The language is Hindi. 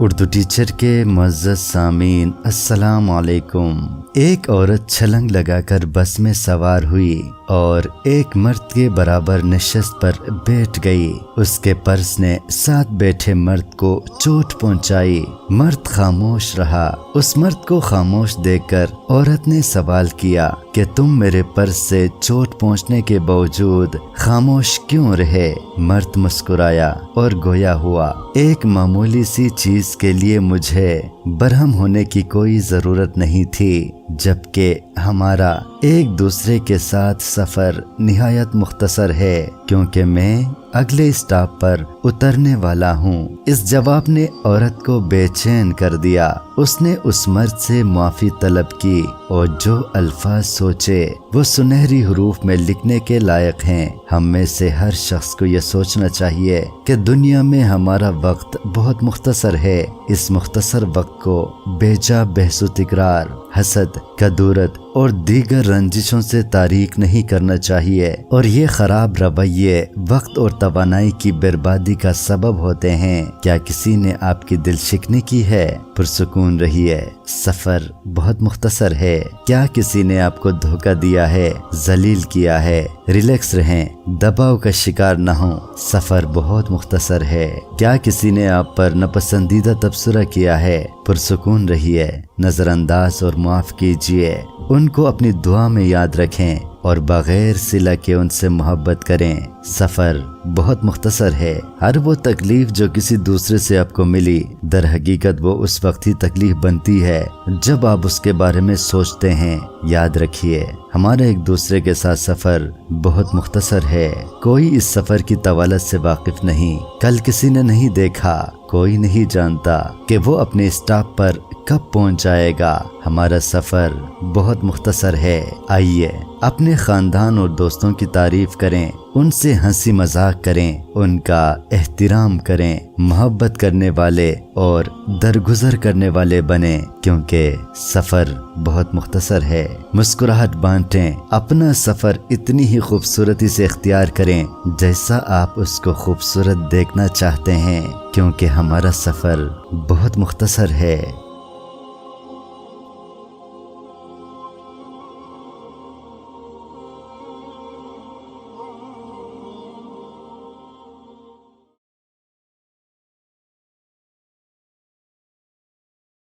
उर्दू टीचर के मज़्ज़त सामीन अस्सलाम वालेकुम। एक औरत छलंग लगाकर बस में सवार हुई और एक मर्द के बराबर नशस्त पर बैठ गई। उसके पर्स ने साथ बैठे मर्द को चोट पहुंचाई। मर्द खामोश रहा। उस मर्द को खामोश देखकर औरत ने सवाल किया कि, तुम मेरे पर्स से चोट पहुँचने के बावजूद खामोश क्यों रहे? मर्द मुस्कुराया और गोया हुआ। एक मामूली सी चीज़ के लिए मुझे बरहम होने की कोई ज़रूरत नहीं थी। जबकि हमारा एक दूसरे के साथ सफ़र निहायत मुख्तसर है क्योंकि मैं अगले स्टॉप पर उतरने वाला हूँ। इस जवाब ने औरत को बेचैन कर दिया। उसने उस मर्द से माफ़ी तलब की और जो अल्फाज सोचे, वो सुनहरी हरूफ में लिखने के लायक हैं। हम में से हर शख्स को यह सोचना चाहिए कि दुनिया में हमारा वक्त बहुत मुख्तसर है। इस मुख्तसर वक्त को बेजा बहसु तकरार, हसद कदूरत और दीगर रंजिशों से तारीख नहीं करना चाहिए। और ये खराब रवैये, वक्त और तोानाई की बर्बादी का सबब होते हैं। क्या किसी ने आपकी दिल शिकनी की है? पुरसकून रही है सफ़र बहुत मुख्तसर है। क्या किसी ने आपको धोखा दिया है, जलील किया है? रिलैक्स रहें, दबाव का शिकार न हो। सफ़र बहुत मुख्तसर है। क्या किसी ने आप पर नपसंदीदा तबसरा किया है? पुरसकून रहिए नजरअंदाज और माफ़ कीजिए। उनको अपनी दुआ में याद रखें और बगैर सिला के उनसे मोहब्बत करें। सफ़र बहुत मुख्तसर है। हर वो तकलीफ़ जो किसी दूसरे से आपको मिली, दर हकीकत वो उस वक्त ही तकलीफ़ बनती है, जब आप उसके बारे में सोचते हैं। याद रखिए, हमारे एक दूसरे के साथ सफ़र बहुत मुख्तसर है। कोई इस सफ़र की तवालत से वाकिफ नहीं। कल किसी ने नहीं देखा, कोई नहीं जानता कि वो अपने स्टॉप पर कब पहुँच जाएगा। हमारा सफ़र बहुत मुख्तसर है। आइए, अपने खानदान और दोस्तों की तारीफ़ करें। उनसे हँसी मज़ाक करें, उनका एहतराम करें, मोहब्बत करने वाले और दरगुजर करने वाले बने, क्योंकि सफ़र बहुत मुख्तसर है। मुस्कुराहट बांटें, अपना सफ़र इतनी ही खूबसूरती से इख्तियार करें, जैसा आप उसको खूबसूरत देखना चाहते हैं, क्योंकि हमारा सफ़र बहुत मुख्तसर है।